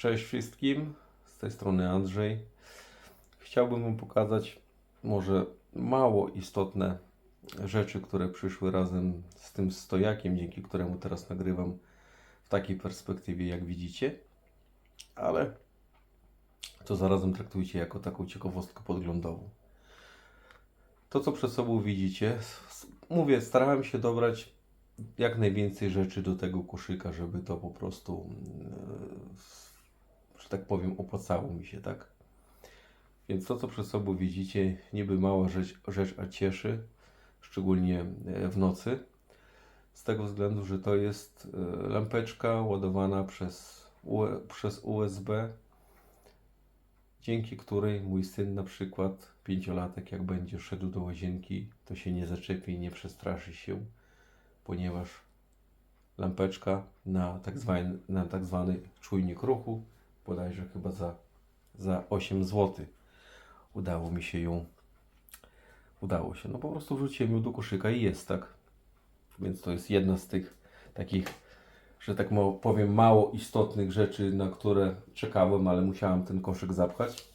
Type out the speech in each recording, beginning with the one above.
Cześć wszystkim, z tej strony Andrzej. Chciałbym Wam pokazać może mało istotne rzeczy, które przyszły razem z tym stojakiem, dzięki któremu teraz nagrywam w takiej perspektywie, jak widzicie. Ale to zarazem traktujcie jako taką ciekawostkę podglądową. To, co przed sobą widzicie, mówię, starałem się dobrać jak najwięcej rzeczy do tego koszyka, żeby to po prostu, mm, że tak powiem, opłacało mi się, tak? Więc to, co przed sobą widzicie, niby mała rzecz, rzecz a cieszy, szczególnie e, w nocy, z tego względu, że to jest e, lampeczka ładowana przez, UE, przez USB, dzięki której mój syn na przykład, pięciolatek, jak będzie szedł do łazienki, to się nie zaczepi, nie przestraszy się, ponieważ lampeczka na tak zwany, na tak zwany czujnik ruchu, bodajże chyba za, za 8 zł. Udało mi się ją, udało się. No po prostu wrzuciłem ją do koszyka i jest, tak? Więc to jest jedna z tych takich, że tak powiem, mało istotnych rzeczy, na które czekałem, ale musiałem ten koszyk zapchać.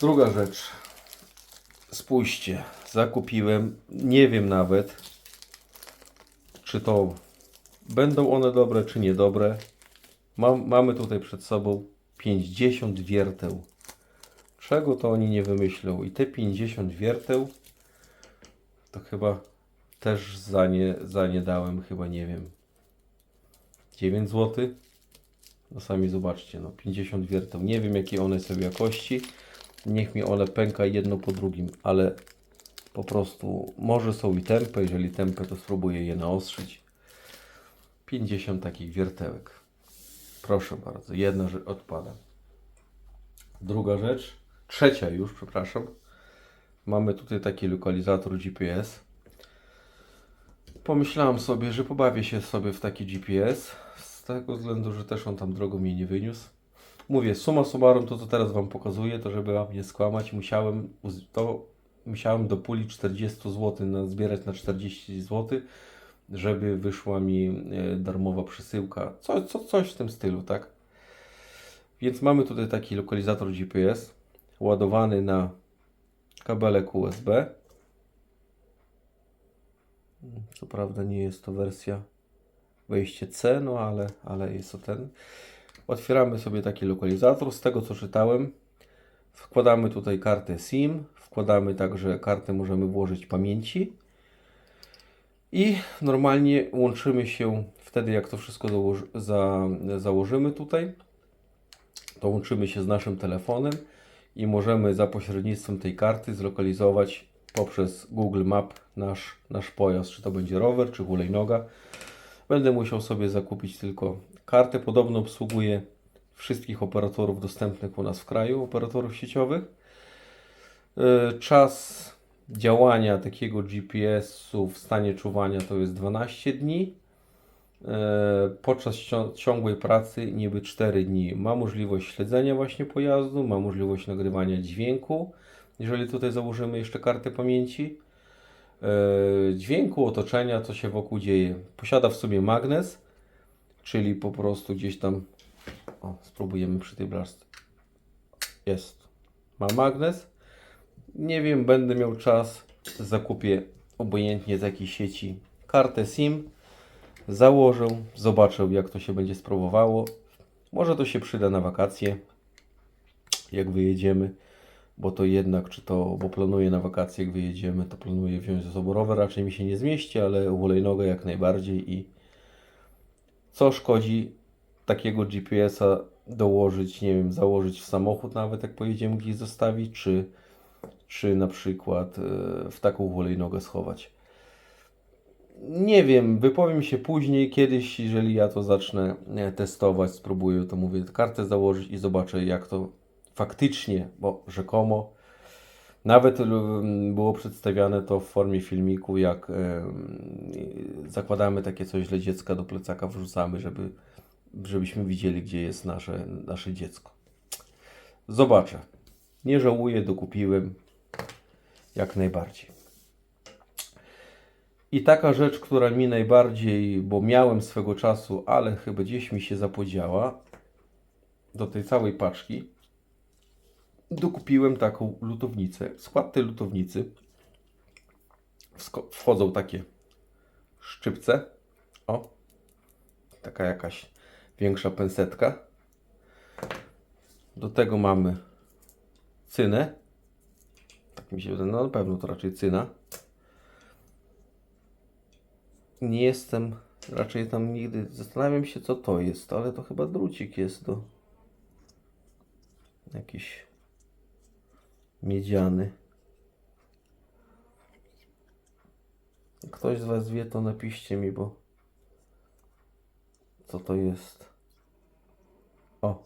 Druga rzecz. Spójrzcie, zakupiłem, nie wiem nawet, czy to będą one dobre, czy niedobre. Mam, mamy tutaj przed sobą 50 wierteł. Czego to oni nie wymyślą? I te 50 wierteł to chyba też za nie, za nie dałem, chyba nie wiem, 9 zł. No sami zobaczcie, no 50 wierteł. Nie wiem jakie one są jakości. Niech mi one pęka jedno po drugim, ale po prostu może są i tępe. Jeżeli tępe, to spróbuję je naostrzyć. 50 takich wiertełek. Proszę bardzo, jedna rzecz odpada. Druga rzecz, trzecia już, przepraszam. Mamy tutaj taki lokalizator GPS. Pomyślałem sobie, że pobawię się sobie w taki GPS. Z tego względu, że też on tam drogą mnie nie wyniósł. Mówię, summa summarum, to co teraz Wam pokazuję, to żeby Wam nie skłamać, musiałem, to musiałem do puli 40 zł na, zbierać na 40 zł, żeby wyszła mi e, darmowa przesyłka. Co, co, coś w tym stylu, tak? Więc mamy tutaj taki lokalizator GPS ładowany na kabelek USB. Co prawda nie jest to wersja wejście C, no ale, ale jest to ten. Otwieramy sobie taki lokalizator. Z tego co czytałem, wkładamy tutaj kartę SIM, wkładamy także kartę, możemy włożyć pamięci i normalnie łączymy się wtedy, jak to wszystko założy, za, założymy tutaj, to łączymy się z naszym telefonem i możemy za pośrednictwem tej karty zlokalizować poprzez Google Map nasz, nasz pojazd, czy to będzie rower, czy hulajnoga. Będę musiał sobie zakupić tylko kartę. Podobno obsługuje wszystkich operatorów dostępnych u nas w kraju, operatorów sieciowych. E, Czas działania takiego GPS-u w stanie czuwania to jest 12 dni. E, Podczas ciągłej pracy niby 4 dni. Ma możliwość śledzenia właśnie pojazdu, ma możliwość nagrywania dźwięku, jeżeli tutaj założymy jeszcze kartę pamięci. E, Dźwięku, otoczenia, co się wokół dzieje. Posiada w sobie magnes, czyli po prostu gdzieś tam. O, spróbujemy przy tej blaszce. Jest. Ma magnes. Nie wiem, będę miał czas. Zakupię obojętnie z jakiej sieci kartę SIM. Założę, zobaczę jak to się będzie spróbowało. Może to się przyda na wakacje, jak wyjedziemy, bo to jednak, czy to, bo planuję na wakacje, jak wyjedziemy, to planuję wziąć ze sobą rower, raczej mi się nie zmieści, ale hulajnogę jak najbardziej i co szkodzi takiego GPS-a dołożyć, nie wiem, założyć w samochód nawet jak pojedziemy gdzieś zostawić, czy, czy na przykład e, w taką hulajnogę schować. Nie wiem, wypowiem się później, kiedyś, jeżeli ja to zacznę e, testować, spróbuję, to mówię, kartę założyć i zobaczę, jak to faktycznie, bo rzekomo, nawet mm, było przedstawiane to w formie filmiku, jak zakładamy takie coś dla dziecka do plecaka, wrzucamy, żeby, żebyśmy widzieli, gdzie jest nasze, nasze dziecko. Zobaczę. Nie żałuję, dokupiłem jak najbardziej. I taka rzecz, która mi najbardziej, bo miałem swego czasu, ale chyba gdzieś mi się zapodziała, do tej całej paczki, dokupiłem taką lutownicę. W skład tej lutownicy wchodzą takie szczypce. O, taka jakaś większa pensetka. Do tego mamy cynę. Tak mi się wydaje, no na pewno to raczej cyna. Nie jestem raczej tam nigdy, zastanawiam się co to jest, ale to chyba drucik jest do jakiś miedziany. Ktoś z Was wie, to napiszcie mi, bo co to jest? O,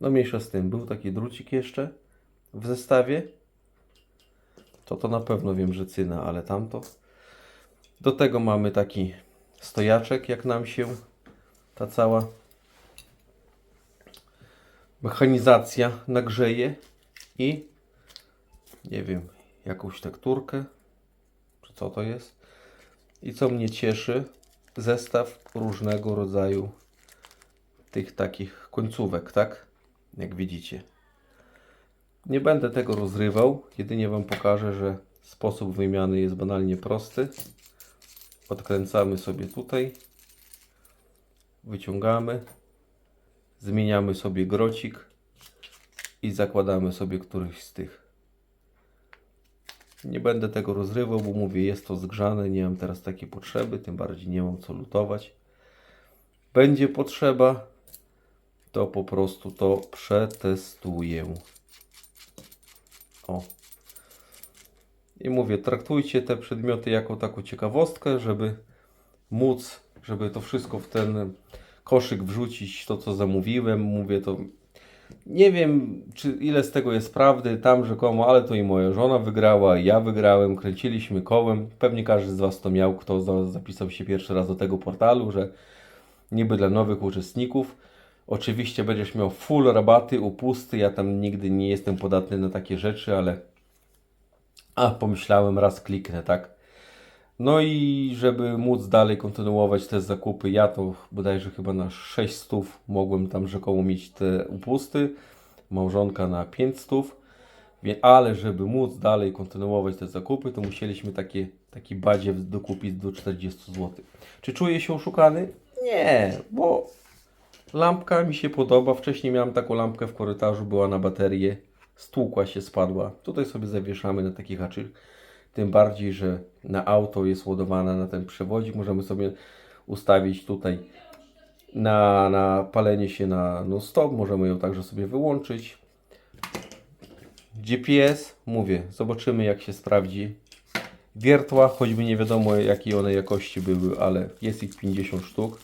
no mniejsza z tym. Był taki drucik jeszcze w zestawie. To to na pewno wiem, że cyna, ale tamto. Do tego mamy taki stojaczek, jak nam się ta cała mechanizacja nagrzeje i nie wiem, jakąś tekturkę, czy co to jest. I co mnie cieszy, zestaw różnego rodzaju tych takich końcówek, tak? Jak widzicie. Nie będę tego rozrywał, jedynie Wam pokażę, że sposób wymiany jest banalnie prosty. Odkręcamy sobie tutaj, wyciągamy, zmieniamy sobie grocik i zakładamy sobie któryś z tych. Nie będę tego rozrywał, bo mówię, jest to zgrzane, nie mam teraz takiej potrzeby, tym bardziej nie mam co lutować. Będzie potrzeba, to po prostu to przetestuję. O. I mówię, traktujcie te przedmioty jako taką ciekawostkę, żeby móc, żeby to wszystko w ten koszyk wrzucić, to co zamówiłem. Mówię to, nie wiem czy ile z tego jest prawdy, tam rzekomo, ale to i moja żona wygrała, ja wygrałem, kręciliśmy kołem. Pewnie każdy z Was to miał, kto za- zapisał się pierwszy raz do tego portalu, że niby dla nowych uczestników. Oczywiście będziesz miał full rabaty, upusty. Ja tam nigdy nie jestem podatny na takie rzeczy, ale a pomyślałem, raz kliknę, tak. No i żeby móc dalej kontynuować te zakupy, ja to bodajże chyba na 600 mogłem tam rzekomo mieć te upusty, małżonka na 500, Wie- ale żeby móc dalej kontynuować te zakupy, to musieliśmy takie, taki badziew dokupić do 40 zł. Czy czuję się oszukany? Nie, bo lampka mi się podoba. Wcześniej miałem taką lampkę w korytarzu, była na baterię, stłukła się, spadła. Tutaj sobie zawieszamy na taki haczyk. Tym bardziej, że na auto jest ładowana na ten przewodzik. Możemy sobie ustawić tutaj na, na palenie się na no stop. Możemy ją także sobie wyłączyć. GPS, mówię, zobaczymy jak się sprawdzi. Wiertła, choćby nie wiadomo jakiej one jakości były, ale jest ich 50 sztuk.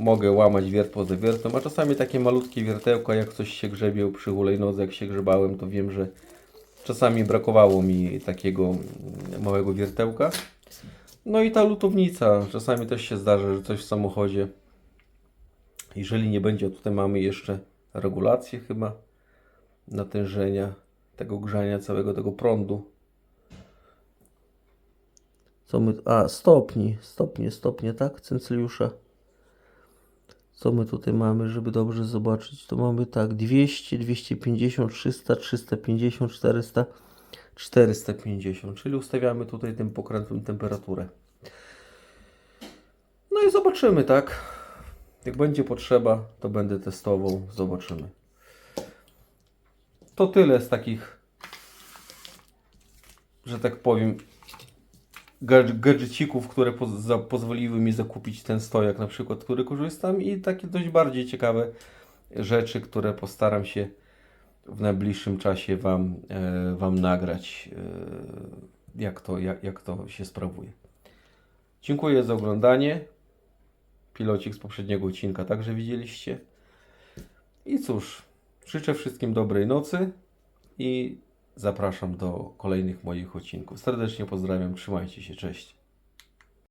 Mogę łamać wiertło za wiertłem, a czasami takie malutkie wiertełka, jak coś się grzebie przy hulajnodze, jak się grzebałem, to wiem, że czasami brakowało mi takiego mm, małego wiertełka. No i ta lutownica, czasami też się zdarza, że coś w samochodzie, jeżeli nie będzie, tutaj mamy jeszcze regulację chyba natężenia tego grzania całego tego prądu. Co my. A, stopni, stopnie, stopnie, tak? Cenceliusza. Co my tutaj mamy, żeby dobrze zobaczyć? To mamy tak 200, 250, 300, 350, 400, 450, czyli ustawiamy tutaj tym pokrętłem temperaturę. No i zobaczymy, tak? Jak będzie potrzeba, to będę testował, zobaczymy. To tyle z takich, że tak powiem, gadżecików, które poz pozwoliły mi zakupić ten stojak, na przykład, który korzystam i takie dość bardziej ciekawe rzeczy, które postaram się w najbliższym czasie Wam, e, wam nagrać, e, jak, to, jak, jak to się sprawuje. Dziękuję za oglądanie. Pilocik z poprzedniego odcinka także widzieliście. I cóż, życzę wszystkim dobrej nocy i zapraszam do kolejnych moich odcinków. Serdecznie pozdrawiam, trzymajcie się, cześć.